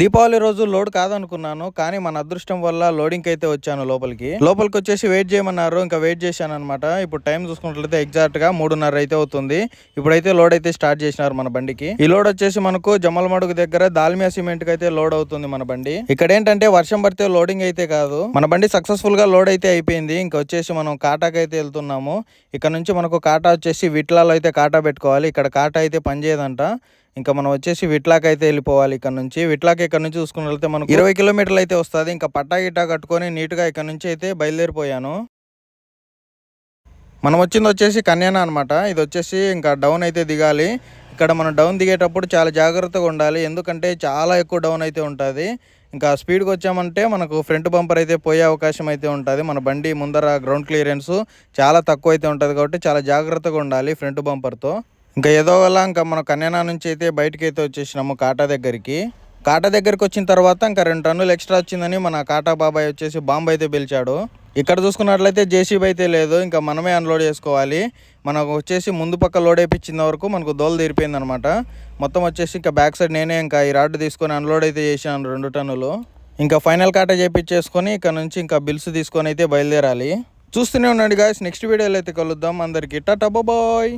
దీపావళి రోజు లోడ్ కాదనుకున్నాను కానీ మన అదృష్టం వల్ల లోడింగ్ అయితే వచ్చాను లోపలికి. లోపలికి వచ్చేసి వెయిట్ చేయమన్నారు ఇంకా వెయిట్ చేశాను అనమాట ఇప్పుడు టైం చూసుకున్నట్లయితే ఎగ్జాక్ట్గా మూడున్నర అయితే అవుతుంది. ఇప్పుడైతే లోడ్ అయితే స్టార్ట్ చేసినారు మన బండికి. ఈ లోడ్ వచ్చేసి మనకు జమ్మలమడుగు దగ్గర దాల్మియా సిమెంట్కి అయితే లోడ్ అవుతుంది మన బండి. ఇక్కడ ఏంటంటే వర్షం పడితే లోడింగ్ అయితే కాదు. మన బండి సక్సెస్ఫుల్గా లోడ్ అయితే అయిపోయింది. ఇంకా వచ్చేసి మనం కాటాకి అయితే వెళ్తున్నాము. ఇక్కడ నుంచి మనకు కాటా వచ్చేసి విట్లాలో అయితే కాటా పెట్టుకోవాలి. ఇక్కడ కాటా అయితే పనిచేయదంట. ఇంకా మనం వచ్చేసి విట్లాక్ అయితే వెళ్ళిపోవాలి ఇక్కడ నుంచి. విట్లాక్ ఇక్కడ నుంచి చూసుకుని వెళ్తే మనకు ఇరవై కిలోమీటర్లు అయితే వస్తుంది. ఇంకా పట్టా గిట్టా కట్టుకొని నీట్గా ఇక్కడ నుంచి అయితే బయలుదేరిపోయాను. మనం వచ్చింది వచ్చేసి కన్యాన అనమాట ఇది వచ్చేసి ఇంకా డౌన్ అయితే దిగాలి. ఇక్కడ మనం డౌన్ దిగేటప్పుడు చాలా జాగ్రత్తగా ఉండాలి. ఎందుకంటే చాలా ఎక్కువ డౌన్ అయితే ఉంటుంది. ఇంకా స్పీడ్కి వచ్చామంటే మనకు ఫ్రంట్ బంపర్ అయితే పోయే అవకాశం అయితే ఉంటుంది. మన బండి ముందర గ్రౌండ్ క్లియరెన్స్ చాలా తక్కువ అయితే ఉంటుంది కాబట్టి చాలా జాగ్రత్తగా ఉండాలి ఫ్రంట్ బంపర్తో. ఇంకా ఏదో వల్ల ఇంకా మన కన్యానా నుంచి అయితే బయటకి అయితే వచ్చేసినాము కాటా దగ్గరికి. కాటా దగ్గరికి వచ్చిన తర్వాత ఇంకా రెండు టన్నులు ఎక్స్ట్రా వచ్చిందని మన కాటా బాబాయ్ వచ్చేసి బాంబు అయితే పిలిచాడు. ఇక్కడ చూసుకున్నట్లయితే జేసీబీ అయితే లేదు ఇంకా మనమే అన్లోడ్ చేసుకోవాలి. మనకు వచ్చేసి ముందు పక్క లోడ్ వేయించిన వరకు మనకు దోలు తీరిపోయింది అనమాట మొత్తం వచ్చేసి ఇంకా బ్యాక్ సైడ్ నేనే ఇంకా ఈ రాడ్ తీసుకొని అన్లోడ్ అయితే చేశాను రెండు టన్నులు. ఇంకా ఫైనల్ కాటా చేపించేసుకొని ఇక్కడ నుంచి ఇంకా బిల్స్ తీసుకొని అయితే బయలుదేరాలి. చూస్తూనే ఉండండి గాయస్ నెక్స్ట్ వీడియోలో అయితే కలుద్దాం. అందరికీ టాటా బాయ్.